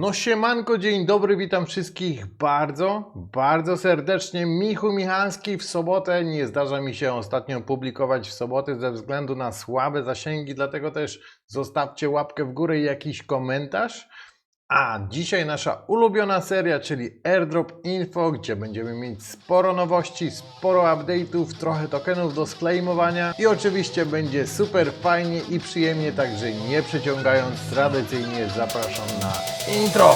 No siemanko, dzień dobry, witam wszystkich bardzo, bardzo serdecznie. Michu Michalski w sobotę. Nie zdarza mi się ostatnio publikować w soboty ze względu na słabe zasięgi, dlatego też zostawcie łapkę w górę i jakiś komentarz. A dzisiaj nasza ulubiona seria, czyli Airdrop Info, gdzie będziemy mieć sporo nowości, sporo update'ów, trochę tokenów do sklejmowania i oczywiście będzie super fajnie i przyjemnie, także nie przeciągając, tradycyjnie zapraszam na intro.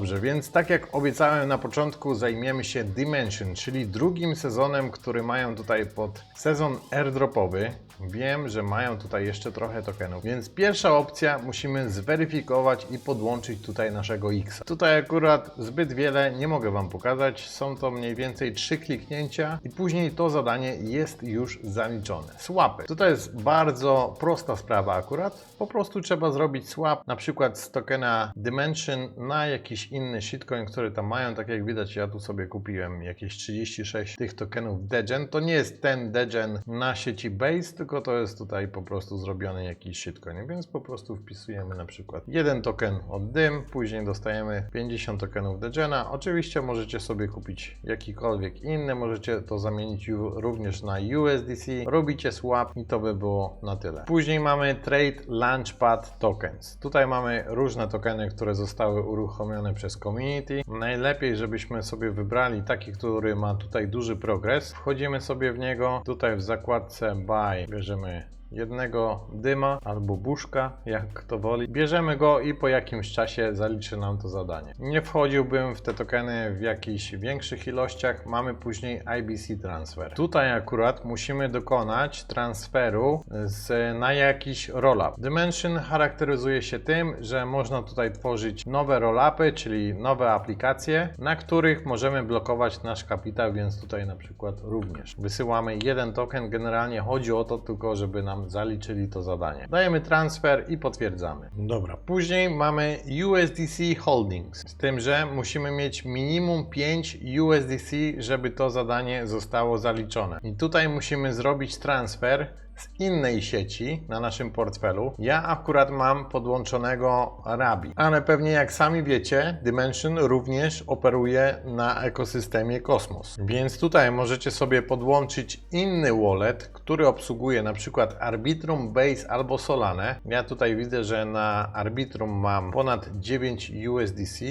Dobrze, więc tak jak obiecałem na początku, zajmiemy się Dimension, czyli drugim sezonem, który mają tutaj pod sezon airdropowy. Wiem, że mają tutaj jeszcze trochę tokenów, więc pierwsza opcja musimy zweryfikować i podłączyć tutaj naszego X. Tutaj akurat zbyt wiele nie mogę Wam pokazać, są to mniej więcej trzy kliknięcia i później to zadanie jest już zaliczone. Swapy. Tutaj jest bardzo prosta sprawa akurat, po prostu trzeba zrobić swap na przykład z tokena Dimension na jakiś inny shitcoin, który tam mają, tak jak widać ja tu sobie kupiłem jakieś 36 tych tokenów Degen, to nie jest ten Degen na sieci Base, tylko to jest tutaj po prostu zrobiony jakiś shitcoin, więc po prostu wpisujemy na przykład jeden token od DYM, później dostajemy 50 tokenów Degena, oczywiście możecie sobie kupić jakikolwiek inny, możecie to zamienić również na USDC, robicie swap i to by było na tyle. Później mamy Trade Launchpad Tokens. Tutaj mamy różne tokeny, które zostały uruchomione przez community. Najlepiej, żebyśmy sobie wybrali taki, który ma tutaj duży progres. Wchodzimy sobie w niego. Tutaj w zakładce Buy bierzemy jednego dyma albo buszka, jak kto woli. Bierzemy go i po jakimś czasie zaliczy nam to zadanie. Nie wchodziłbym w te tokeny w jakichś większych ilościach. Mamy później IBC transfer. Tutaj akurat musimy dokonać transferu z, na jakiś rollup. Dimension charakteryzuje się tym, że można tutaj tworzyć nowe rollupy, czyli nowe aplikacje, na których możemy blokować nasz kapitał, więc tutaj na przykład również wysyłamy jeden token. Generalnie chodzi o to tylko, żeby nam zaliczyli to zadanie. Dajemy transfer i potwierdzamy. Dobra, później mamy USDC Holdings, z tym, że musimy mieć minimum 5 USDC, żeby to zadanie zostało zaliczone. I tutaj musimy zrobić transfer z innej sieci na naszym portfelu. Ja akurat mam podłączonego Rabi, ale pewnie jak sami wiecie, Dimension również operuje na ekosystemie Cosmos. Więc tutaj możecie sobie podłączyć inny wallet, który obsługuje na przykład Arbitrum, Base albo Solanę. Ja tutaj widzę, że na Arbitrum mam ponad 9 USDC,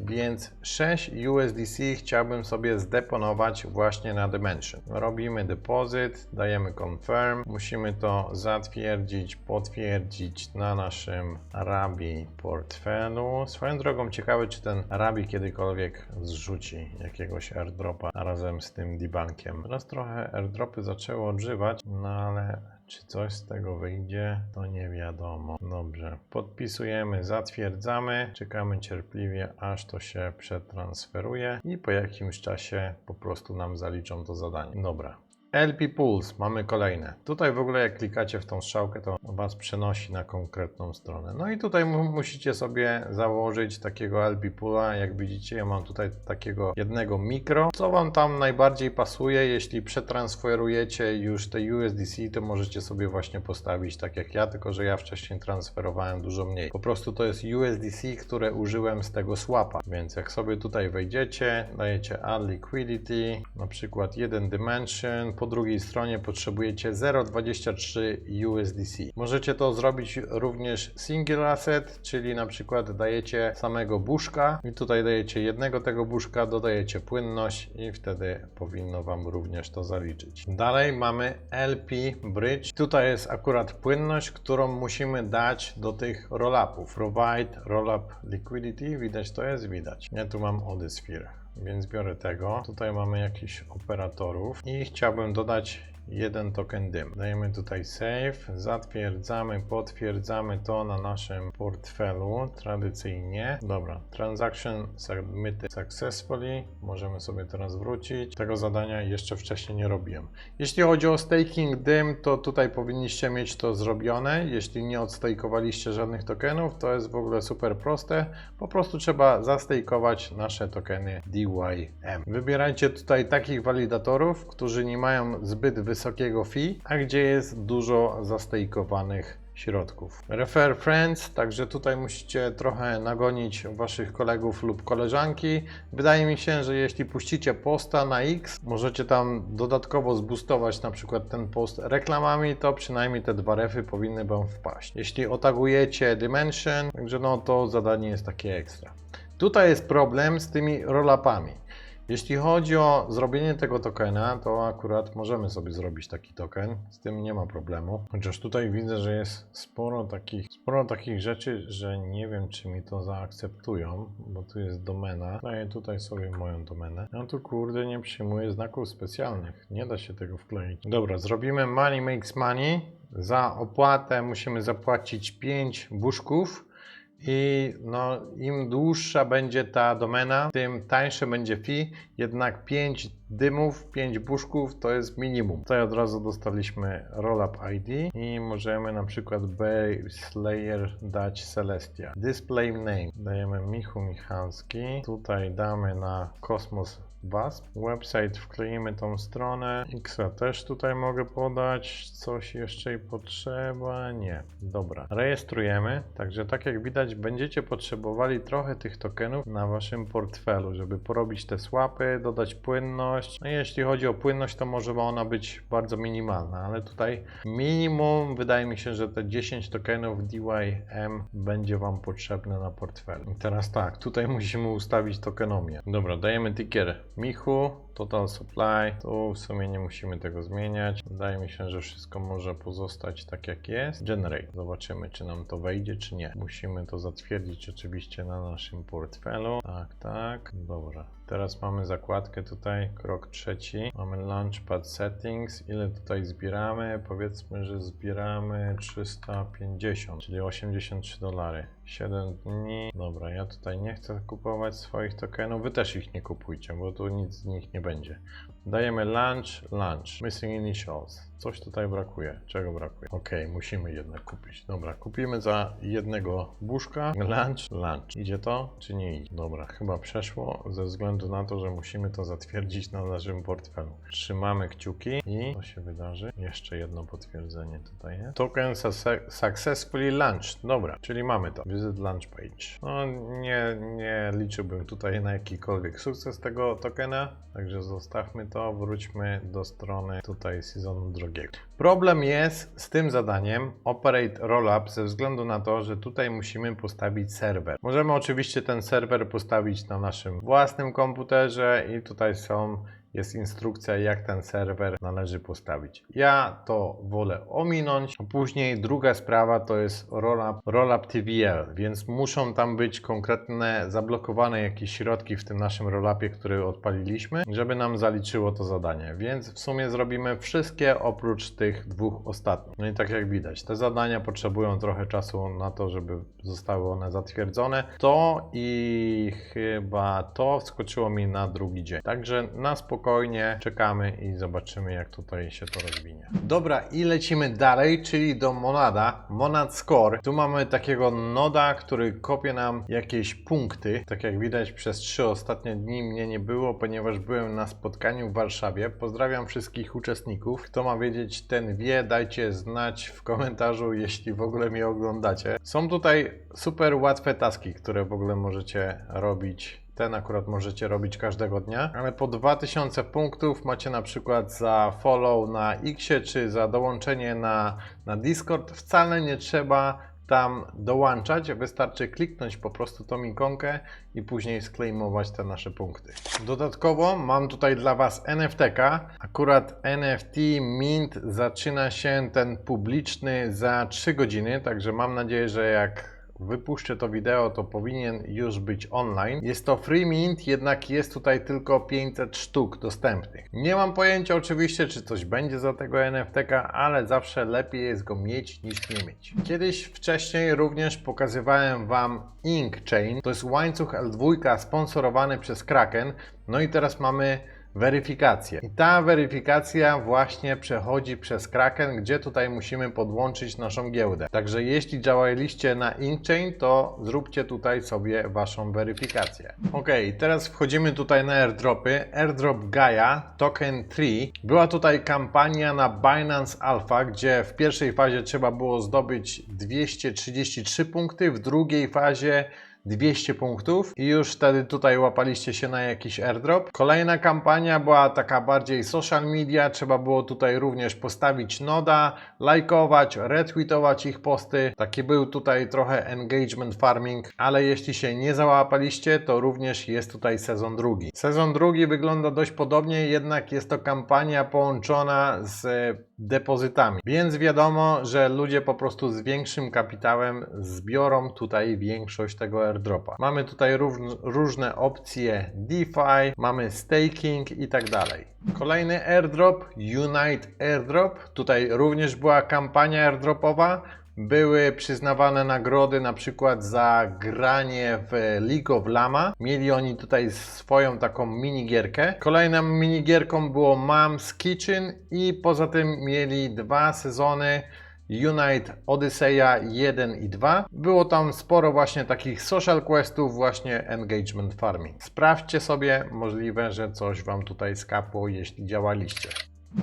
więc 6 USDC chciałbym sobie zdeponować właśnie na Dimension. Robimy depozyt, dajemy confirm, musimy to zatwierdzić, potwierdzić na naszym Rabi portfelu. Swoją drogą ciekawe, czy ten Rabi kiedykolwiek zrzuci jakiegoś airdropa razem z tym debunkiem. Teraz trochę airdropy zaczęły odżywać, no ale czy coś z tego wyjdzie, to nie wiadomo. Dobrze, podpisujemy, zatwierdzamy, czekamy cierpliwie, aż to się przetransferuje i po jakimś czasie po prostu nam zaliczą to zadanie. Dobra. LP Pulse, mamy kolejne. Tutaj w ogóle jak klikacie w tą strzałkę, to Was przenosi na konkretną stronę. No i tutaj mu- musicie sobie założyć takiego LP Pula. Jak widzicie, ja mam tutaj takiego jednego mikro. Co Wam tam najbardziej pasuje, jeśli przetransferujecie już te USDC, to możecie sobie właśnie postawić tak jak ja, tylko że ja wcześniej transferowałem dużo mniej. Po prostu to jest USDC, które użyłem z tego swapa. Więc jak sobie tutaj wejdziecie, dajecie Add Liquidity, na przykład jeden Dimension, drugiej stronie potrzebujecie 0,23 USDC. Możecie to zrobić również single asset, czyli na przykład dajecie samego buszka i tutaj dajecie jednego tego buszka, dodajecie płynność i wtedy powinno Wam również to zaliczyć. Dalej mamy LP Bridge. Tutaj jest akurat płynność, którą musimy dać do tych rollupów. Provide rollup liquidity, widać to jest? Widać. Ja tu mam Odysphere. Więc biorę tego. Tutaj mamy jakichś operatorów i chciałbym dodać jeden token dym. Dajemy tutaj save, zatwierdzamy, potwierdzamy to na naszym portfelu tradycyjnie. Dobra, transaction submitted successfully. Możemy sobie teraz wrócić. Tego zadania jeszcze wcześniej nie robiłem. Jeśli chodzi o staking dym, to tutaj powinniście mieć to zrobione. Jeśli nie odstejkowaliście żadnych tokenów, to jest w ogóle super proste. Po prostu trzeba zastejkować nasze tokeny DYM. Wybierajcie tutaj takich walidatorów, którzy nie mają zbyt wysokiego fee, a gdzie jest dużo zastejkowanych środków. Refer friends, także tutaj musicie trochę nagonić waszych kolegów lub koleżanki. Wydaje mi się, że jeśli puścicie posta na X, możecie tam dodatkowo zboostować na przykład ten post reklamami, to przynajmniej te dwa refy powinny wam wpaść. Jeśli otagujecie Dimension, także no to zadanie jest takie ekstra. Tutaj jest problem z tymi rollupami. Jeśli chodzi o zrobienie tego tokena, to akurat możemy sobie zrobić taki token, z tym nie ma problemu. Chociaż tutaj widzę, że jest sporo takich, sporo takich rzeczy, że nie wiem, czy mi to zaakceptują, bo tu jest domena. Daję tutaj sobie moją domenę. Ja tu kurde nie przyjmuję znaków specjalnych, nie da się tego wkleić. Dobra, zrobimy money makes money. Za opłatę musimy zapłacić 5 buszków. I no, im dłuższa będzie ta domena, tym tańsze będzie fee. Jednak 5 dymów, 5 buszków to jest minimum. Tutaj od razu dostaliśmy rollup ID i możemy na przykład base layer dać Celestia. Display name dajemy Michu Michalski. Tutaj damy na Kosmos WASP. Website wkleimy tą stronę. Xa też tutaj mogę podać. Coś jeszcze i potrzeba? Nie. Dobra. Rejestrujemy. Także tak jak widać będziecie potrzebowali trochę tych tokenów na waszym portfelu, żeby porobić te swapy, dodać płynność. No jeśli chodzi o płynność, to może ona być bardzo minimalna, ale tutaj minimum wydaje mi się, że te 10 tokenów DYM będzie wam potrzebne na portfelu. I teraz tak, tutaj musimy ustawić tokenomię. Dobra, dajemy ticker Michu, total supply. Tu w sumie nie musimy tego zmieniać. Wydaje mi się, że wszystko może pozostać tak jak jest. Generate. Zobaczymy, czy nam to wejdzie, czy nie. Musimy to zatwierdzić oczywiście na naszym portfelu. Tak, tak. Dobra. Teraz mamy zakładkę tutaj, krok trzeci. Mamy Launchpad Settings. Ile tutaj zbieramy? Powiedzmy, że zbieramy 350, czyli 83 dolary. 7 dni. Dobra, ja tutaj nie chcę kupować swoich tokenów. Wy też ich nie kupujcie, bo tu nic z nich nie będzie. Dajemy lunch, lunch. Missing initials. Coś tutaj brakuje. Czego brakuje? Ok, musimy jednak kupić. Dobra, kupimy za jednego buszka. Lunch, lunch. Idzie to, czy nie idzie? Dobra, chyba przeszło, ze względu na to, że musimy to zatwierdzić na naszym portfelu. Trzymamy kciuki i co się wydarzy? Jeszcze jedno potwierdzenie tutaj jest. Token su- successfully launched. Dobra, czyli mamy to. Visit launch page. No, nie, nie liczyłbym tutaj na jakikolwiek sukces tego tokena, także zostawmy to. Wróćmy do strony tutaj sezonu drugiego. Problem jest z tym zadaniem Operate Rollup ze względu na to, że tutaj musimy postawić serwer. Możemy oczywiście ten serwer postawić na naszym własnym komputerze i tutaj są jest instrukcja, jak ten serwer należy postawić. Ja to wolę ominąć. Później druga sprawa to jest rollup, rollup TVL, więc muszą tam być konkretne, zablokowane jakieś środki w tym naszym rollupie, który odpaliliśmy, żeby nam zaliczyło to zadanie. Więc w sumie zrobimy wszystkie oprócz tych dwóch ostatnich. No i tak jak widać, te zadania potrzebują trochę czasu na to, żeby zostały one zatwierdzone. To i chyba to wskoczyło mi na drugi dzień. Także na spokojnie czekamy i zobaczymy, jak tutaj się to rozwinie. Dobra, i lecimy dalej, czyli do Monada. Monad Score. Tu mamy takiego noda, który kopie nam jakieś punkty. Tak jak widać, przez trzy ostatnie dni mnie nie było, ponieważ byłem na spotkaniu w Warszawie. Pozdrawiam wszystkich uczestników. Kto ma wiedzieć, ten wie. Dajcie znać w komentarzu, jeśli w ogóle mnie oglądacie. Są tutaj super łatwe taski, które w ogóle możecie robić ten akurat możecie robić każdego dnia, ale po 2000 punktów macie na przykład za follow na Xie czy za dołączenie na, na Discord. Wcale nie trzeba tam dołączać, wystarczy kliknąć po prostu tą ikonkę i później sklejmować te nasze punkty. Dodatkowo mam tutaj dla Was NFT-ka. Akurat NFT Mint zaczyna się ten publiczny za 3 godziny, także mam nadzieję, że jak wypuszczę to wideo, to powinien już być online. Jest to free mint, jednak jest tutaj tylko 500 sztuk dostępnych. Nie mam pojęcia oczywiście, czy coś będzie za tego NFT-ka, ale zawsze lepiej jest go mieć niż nie mieć. Kiedyś wcześniej również pokazywałem Wam Ink Chain. To jest łańcuch L2 sponsorowany przez Kraken. No i teraz mamy weryfikację. I ta weryfikacja właśnie przechodzi przez Kraken, gdzie tutaj musimy podłączyć naszą giełdę. Także jeśli działaliście na InkChain, to zróbcie tutaj sobie waszą weryfikację. Ok, teraz wchodzimy tutaj na airdropy. Airdrop Gaia Token 3. Była tutaj kampania na Binance Alpha, gdzie w pierwszej fazie trzeba było zdobyć 233 punkty, w drugiej fazie 200 punktów i już wtedy tutaj łapaliście się na jakiś airdrop. Kolejna kampania była taka bardziej social media, trzeba było tutaj również postawić noda, lajkować, retweetować ich posty. Taki był tutaj trochę engagement farming, ale jeśli się nie załapaliście, to również jest tutaj sezon drugi. Sezon drugi wygląda dość podobnie, jednak jest to kampania połączona z depozytami, więc wiadomo, że ludzie po prostu z większym kapitałem zbiorą tutaj większość tego airdropa. Mamy tutaj róż- różne opcje DeFi, mamy staking i tak dalej. Kolejny airdrop, Unite Airdrop. Tutaj również była kampania airdropowa. Były przyznawane nagrody na przykład za granie w League of Lama. Mieli oni tutaj swoją taką minigierkę. Kolejną minigierką było Mom's Kitchen i poza tym mieli dwa sezony Unite Odyseya 1 i 2. Było tam sporo właśnie takich social questów, właśnie engagement farming. Sprawdźcie sobie, możliwe, że coś Wam tutaj skapło, jeśli działaliście.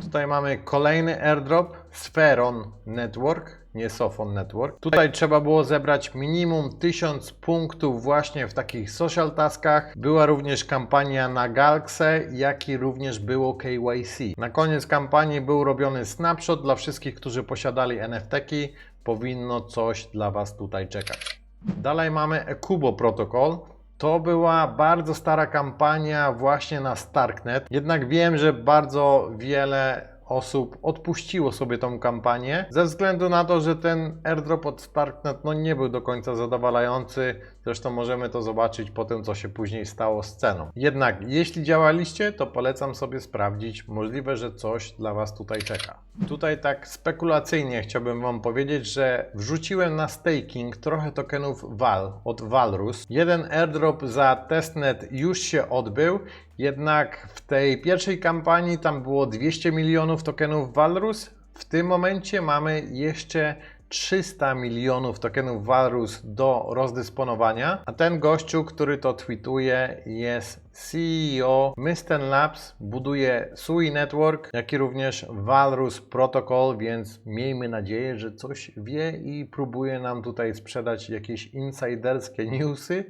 Tutaj mamy kolejny airdrop, Spheron Network, nie Sofon Network. Tutaj trzeba było zebrać minimum 1000 punktów właśnie w takich social taskach. Była również kampania na Galkse, jak i również było KYC. Na koniec kampanii był robiony snapshot dla wszystkich, którzy posiadali NFT-ki. Powinno coś dla Was tutaj czekać. Dalej mamy Ekubo Protocol. To była bardzo stara kampania właśnie na Starknet. Jednak wiem, że bardzo wiele osób odpuściło sobie tą kampanię ze względu na to, że ten airdrop od Starknet no, nie był do końca zadowalający. Zresztą możemy to zobaczyć po tym, co się później stało z ceną. Jednak jeśli działaliście, to polecam sobie sprawdzić. Możliwe, że coś dla Was tutaj czeka. Tutaj tak spekulacyjnie chciałbym Wam powiedzieć, że wrzuciłem na staking trochę tokenów VAL od Valrus. Jeden airdrop za testnet już się odbył, jednak w tej pierwszej kampanii tam było 200 milionów tokenów Valrus. W tym momencie mamy jeszcze 300 milionów tokenów Valrus do rozdysponowania, a ten gościu, który to tweetuje jest CEO Mysten Labs, buduje Sui Network, jak i również Valrus Protocol, więc miejmy nadzieję, że coś wie i próbuje nam tutaj sprzedać jakieś insiderskie newsy,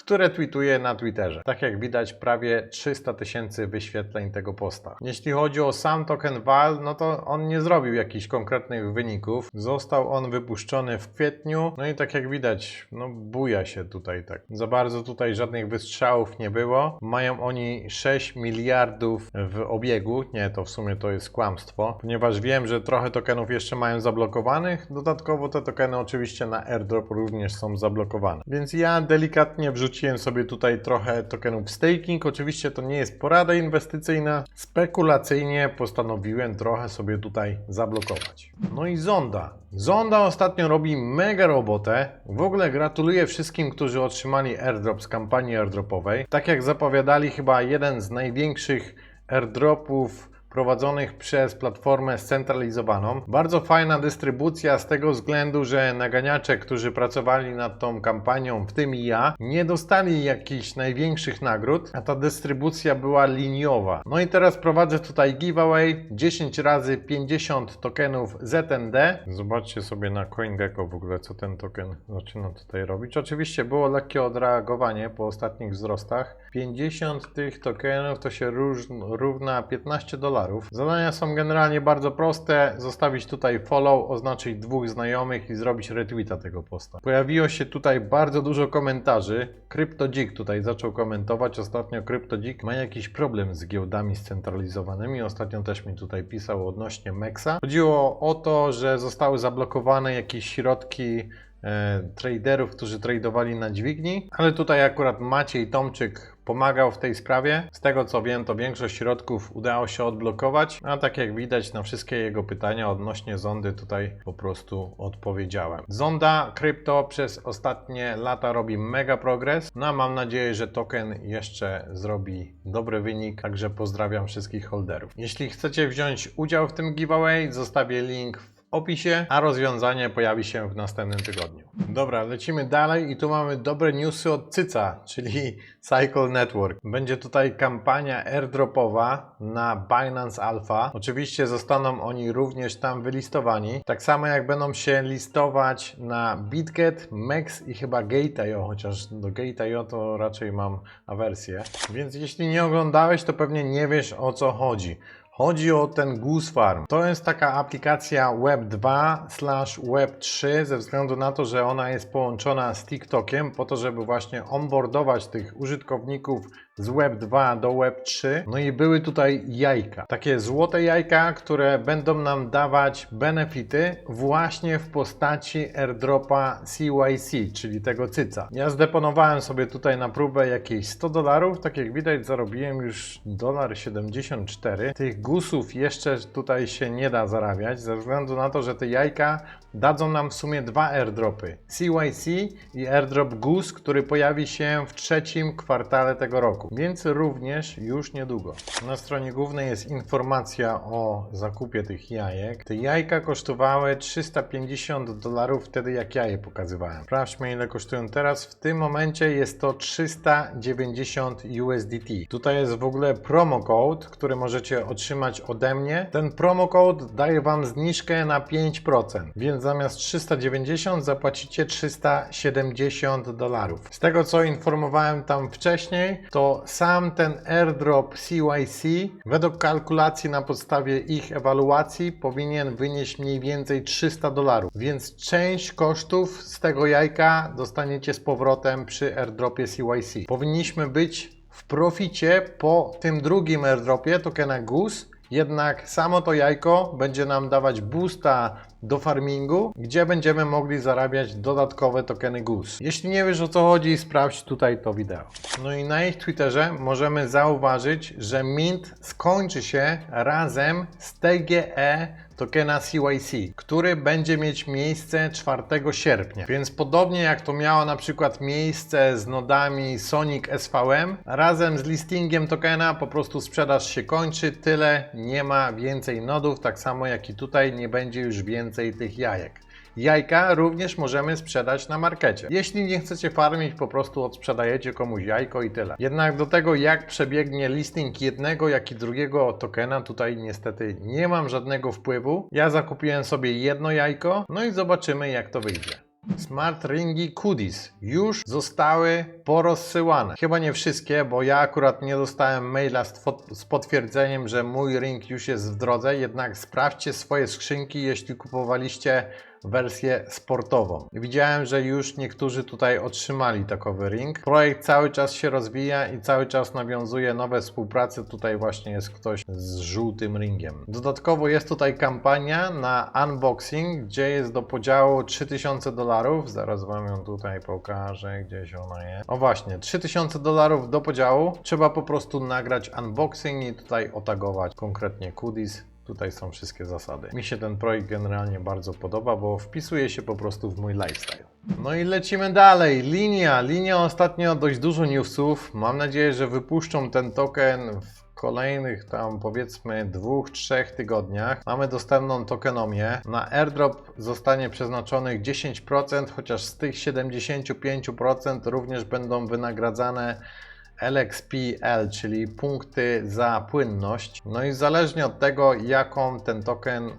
które tweetuje na Twitterze. Tak jak widać, prawie 300 tysięcy wyświetleń tego posta. Jeśli chodzi o sam token VAL, no to on nie zrobił jakichś konkretnych wyników. Został on wypuszczony w kwietniu, no i tak jak widać, no buja się tutaj tak. Za bardzo tutaj żadnych wystrzałów nie było. Mają oni 6 miliardów w obiegu. Nie, to w sumie to jest kłamstwo, ponieważ wiem, że trochę tokenów jeszcze mają zablokowanych. Dodatkowo te tokeny oczywiście na airdrop również są zablokowane. Więc ja delikatnie wrzuciłem sobie tutaj trochę tokenów staking. Oczywiście to nie jest porada inwestycyjna. Spekulacyjnie postanowiłem trochę sobie tutaj zablokować. No i Zonda. Zonda ostatnio robi mega robotę. W ogóle gratuluję wszystkim, którzy otrzymali airdrop z kampanii airdropowej. Tak jak zapowiadali, chyba jeden z największych airdropów prowadzonych przez platformę scentralizowaną. Bardzo fajna dystrybucja z tego względu, że naganiacze, którzy pracowali nad tą kampanią, w tym i ja, nie dostali jakichś największych nagród, a ta dystrybucja była liniowa. No i teraz prowadzę tutaj giveaway 10 razy 50 tokenów ZND. Zobaczcie sobie na CoinGecko w ogóle, co ten token zaczyna tutaj robić. Oczywiście było lekkie odreagowanie po ostatnich wzrostach. 50 tych tokenów to się równa 15 dolarów. Zadania są generalnie bardzo proste. Zostawić tutaj follow, oznaczyć dwóch znajomych i zrobić retweeta tego posta. Pojawiło się tutaj bardzo dużo komentarzy. CryptoDzik tutaj zaczął komentować. Ostatnio CryptoDzik ma jakiś problem z giełdami scentralizowanymi. Ostatnio też mi tutaj pisał odnośnie Mexa. Chodziło o to, że zostały zablokowane jakieś środki e, traderów, którzy tradowali na dźwigni, ale tutaj akurat Maciej Tomczyk pomagał w tej sprawie. Z tego co wiem, to większość środków udało się odblokować, a tak jak widać na wszystkie jego pytania odnośnie zondy tutaj po prostu odpowiedziałem. Zonda krypto przez ostatnie lata robi mega progres, no a mam nadzieję, że token jeszcze zrobi dobry wynik, także pozdrawiam wszystkich holderów. Jeśli chcecie wziąć udział w tym giveaway, zostawię link w opisie, a rozwiązanie pojawi się w następnym tygodniu. Dobra, lecimy dalej i tu mamy dobre newsy od Cyca, czyli Cycle Network. Będzie tutaj kampania airdropowa na Binance Alpha. Oczywiście zostaną oni również tam wylistowani, tak samo jak będą się listować na BitGet, MEX i chyba Gate.io, chociaż do Gate.io to raczej mam awersję. Więc jeśli nie oglądałeś, to pewnie nie wiesz o co chodzi. Chodzi o ten Goose Farm. To jest taka aplikacja Web 2 slash Web 3 ze względu na to, że ona jest połączona z TikTokiem po to, żeby właśnie onboardować tych użytkowników z Web 2 do Web 3. No i były tutaj jajka. Takie złote jajka, które będą nam dawać benefity właśnie w postaci airdropa CYC, czyli tego cyca. Ja zdeponowałem sobie tutaj na próbę jakieś 100 dolarów. Tak jak widać zarobiłem już dolar 74. Tych gusów jeszcze tutaj się nie da zarabiać ze względu na to, że te jajka dadzą nam w sumie dwa airdropy. CYC i airdrop Goose, który pojawi się w trzecim kwartale tego roku, więc również już niedługo. Na stronie głównej jest informacja o zakupie tych jajek. Te jajka kosztowały 350 dolarów wtedy jak ja je pokazywałem. Sprawdźmy ile kosztują teraz. W tym momencie jest to 390 USDT. Tutaj jest w ogóle promo code, który możecie otrzymać ode mnie. Ten promo code daje Wam zniżkę na 5%, więc zamiast 390 zapłacicie 370 dolarów. Z tego co informowałem tam wcześniej, to sam ten airdrop CYC według kalkulacji na podstawie ich ewaluacji powinien wynieść mniej więcej 300 dolarów, więc część kosztów z tego jajka dostaniecie z powrotem przy airdropie CYC. Powinniśmy być w proficie po tym drugim airdropie tokena Goose, jednak samo to jajko będzie nam dawać boosta do farmingu, gdzie będziemy mogli zarabiać dodatkowe tokeny Goose. Jeśli nie wiesz o co chodzi, sprawdź tutaj to wideo. No i na ich Twitterze możemy zauważyć, że Mint skończy się razem z TGE tokena CYC, który będzie mieć miejsce 4 sierpnia. Więc podobnie jak to miało na przykład miejsce z nodami Sonic SVM, razem z listingiem tokena po prostu sprzedaż się kończy, tyle, nie ma więcej nodów, tak samo jak i tutaj nie będzie już więcej tych jajek. Jajka również możemy sprzedać na markecie. Jeśli nie chcecie farmić, po prostu odsprzedajecie komuś jajko i tyle. Jednak do tego, jak przebiegnie listing jednego, jak i drugiego tokena, tutaj niestety nie mam żadnego wpływu. Ja zakupiłem sobie jedno jajko, no i zobaczymy, jak to wyjdzie. Smart Ringi Kudis już zostały porozsyłane. Chyba nie wszystkie, bo ja akurat nie dostałem maila z, z potwierdzeniem, że mój ring już jest w drodze, jednak sprawdźcie swoje skrzynki, jeśli kupowaliście wersję sportową. Widziałem, że już niektórzy tutaj otrzymali takowy ring. Projekt cały czas się rozwija i cały czas nawiązuje nowe współprace. Tutaj właśnie jest ktoś z żółtym ringiem. Dodatkowo jest tutaj kampania na unboxing, gdzie jest do podziału 3000 dolarów. Zaraz Wam ją tutaj pokażę, gdzieś ona jest. O właśnie, 3000 dolarów do podziału. Trzeba po prostu nagrać unboxing i tutaj otagować konkretnie Kudis. Tutaj są wszystkie zasady. Mi się ten projekt generalnie bardzo podoba, bo wpisuje się po prostu w mój lifestyle. No i lecimy dalej. Linia. Linia ostatnio dość dużo newsów. Mam nadzieję, że wypuszczą ten token w kolejnych tam powiedzmy dwóch, trzech tygodniach. Mamy dostępną tokenomię. Na airdrop zostanie przeznaczonych 10%, chociaż z tych 75% również będą wynagradzane LXPL, czyli punkty za płynność. No i zależnie od tego, jaką ten token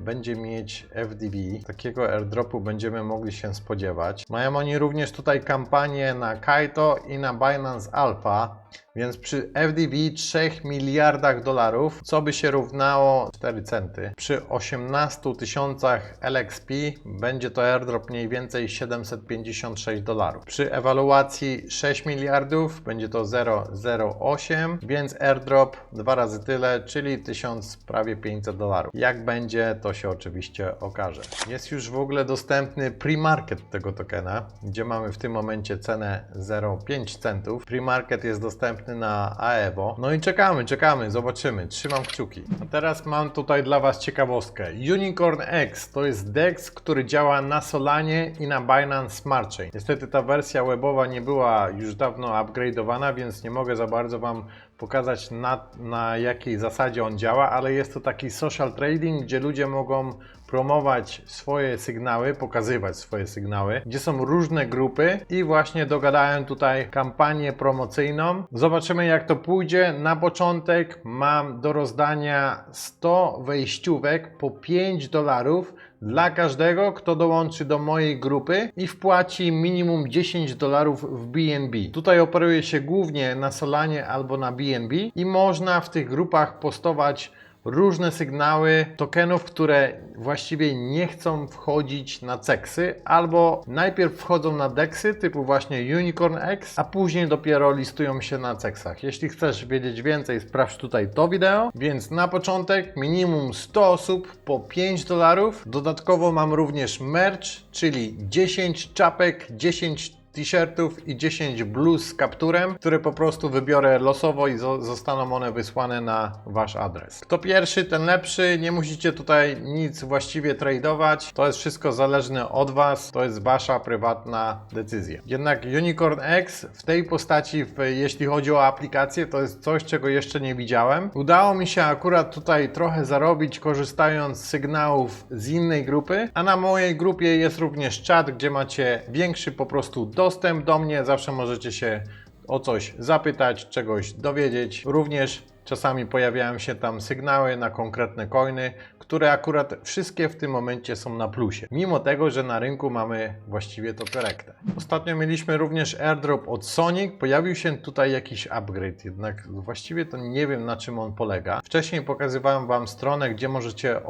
będzie mieć FDV, takiego airdropu będziemy mogli się spodziewać. Mają oni również tutaj kampanię na Kaito i na Binance Alpha, więc przy FDV 3 miliardach dolarów, co by się równało 4 centy, przy 18 tysiącach LXP będzie to airdrop mniej więcej 756 dolarów. Przy ewaluacji 6 miliardów będzie to 0,08, więc airdrop dwa razy tyle, czyli 1000 prawie 500 dolarów. Jak jak będzie, to się oczywiście okaże. Jest już w ogóle dostępny pre-market tego tokena, gdzie mamy w tym momencie cenę 0,5 centów. Pre-market jest dostępny na AEVO. No i czekamy, czekamy, zobaczymy. Trzymam kciuki. A teraz mam tutaj dla Was ciekawostkę. Unicorn X to jest DEX, który działa na Solanie i na Binance Smart Chain. Niestety ta wersja webowa nie była już dawno upgrade'owana, więc nie mogę za bardzo Wam pokazać na, na jakiej zasadzie on działa, ale jest to taki social trading, gdzie ludzie mogą promować swoje sygnały, pokazywać swoje sygnały, gdzie są różne grupy i właśnie dogadałem tutaj kampanię promocyjną. Zobaczymy jak to pójdzie. Na początek mam do rozdania 100 wejściówek po 5 dolarów dla każdego, kto dołączy do mojej grupy i wpłaci minimum 10 dolarów w BNB. Tutaj operuje się głównie na Solanie albo na BNB i można w tych grupach postować różne sygnały tokenów, które właściwie nie chcą wchodzić na ceksy, albo najpierw wchodzą na deksy typu właśnie Unicorn X, a później dopiero listują się na ceksach. Jeśli chcesz wiedzieć więcej, sprawdź tutaj to wideo. Więc na początek minimum 100 osób po 5 dolarów. Dodatkowo mam również merch, czyli 10 czapek, 10 t-shirtów i 10 bluz z kapturem, które po prostu wybiorę losowo i zo- zostaną one wysłane na Wasz adres. Kto pierwszy, ten lepszy. Nie musicie tutaj nic właściwie tradeować. To jest wszystko zależne od Was. To jest Wasza prywatna decyzja. Jednak Unicorn X w tej postaci, w, jeśli chodzi o aplikację, to jest coś, czego jeszcze nie widziałem. Udało mi się akurat tutaj trochę zarobić, korzystając z sygnałów z innej grupy, a na mojej grupie jest również czat, gdzie macie większy po prostu dostęp do mnie. Zawsze możecie się o coś zapytać, czegoś dowiedzieć. Również czasami pojawiają się tam sygnały na konkretne coiny, które akurat wszystkie w tym momencie są na plusie. Mimo tego, że na rynku mamy właściwie to korektę. Ostatnio mieliśmy również airdrop od Sonic. Pojawił się tutaj jakiś upgrade, jednak właściwie to nie wiem na czym on polega. Wcześniej pokazywałem Wam stronę, gdzie możecie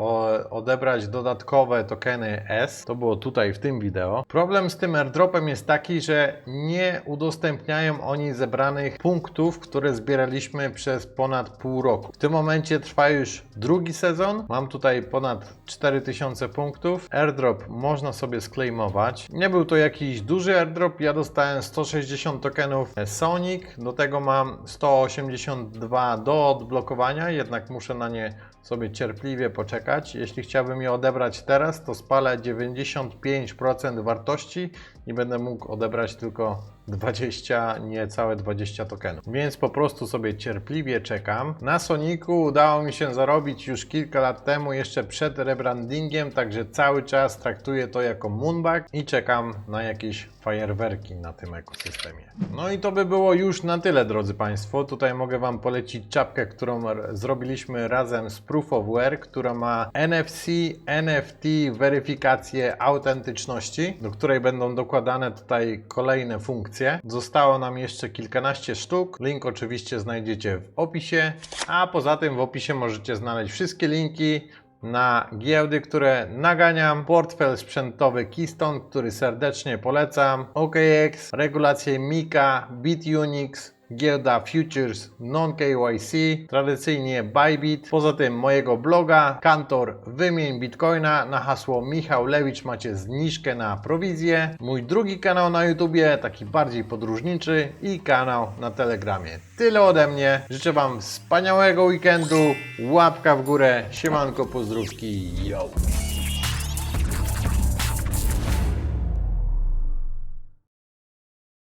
odebrać dodatkowe tokeny S. To było tutaj w tym wideo. Problem z tym airdropem jest taki, że nie udostępniają oni zebranych punktów, które zbieraliśmy przez ponad pół roku. W tym momencie trwa już drugi sezon. Mam tutaj ponad 4000 punktów. Airdrop można sobie sklejmować. Nie był to jakiś duży airdrop. Ja dostałem 160 tokenów Sonic. Do tego mam 182 do odblokowania, jednak muszę na nie sobie cierpliwie poczekać. Jeśli chciałbym je odebrać teraz, to spalę 95% wartości i będę mógł odebrać tylko 20, niecałe 20 tokenów. Więc po prostu sobie cierpliwie czekam. Na Soniku udało mi się zarobić już kilka lat temu, jeszcze przed rebrandingiem, także cały czas traktuję to jako moonbag i czekam na jakieś fajerwerki na tym ekosystemie. No i to by było już na tyle, drodzy Państwo. Tutaj mogę Wam polecić czapkę, którą zrobiliśmy razem z Proof of Wear, która ma NFC, NFT, weryfikację autentyczności, do której będą dokładane tutaj kolejne funkcje. Zostało nam jeszcze kilkanaście sztuk. Link oczywiście znajdziecie w opisie, a poza tym w opisie możecie znaleźć wszystkie linki na giełdy, które naganiam, portfel sprzętowy Keystone, który serdecznie polecam, OKX, regulacje MiCA, BitUnix, giełda Futures Non-KYC, tradycyjnie Bybit. Poza tym mojego bloga Kantor Wymień Bitcoina na hasło Michał Lewicz macie zniżkę na prowizję. Mój drugi kanał na YouTubie, taki bardziej podróżniczy i kanał na Telegramie. Tyle ode mnie. Życzę Wam wspaniałego weekendu. Łapka w górę. Siemanko, pozdrówki. Yo!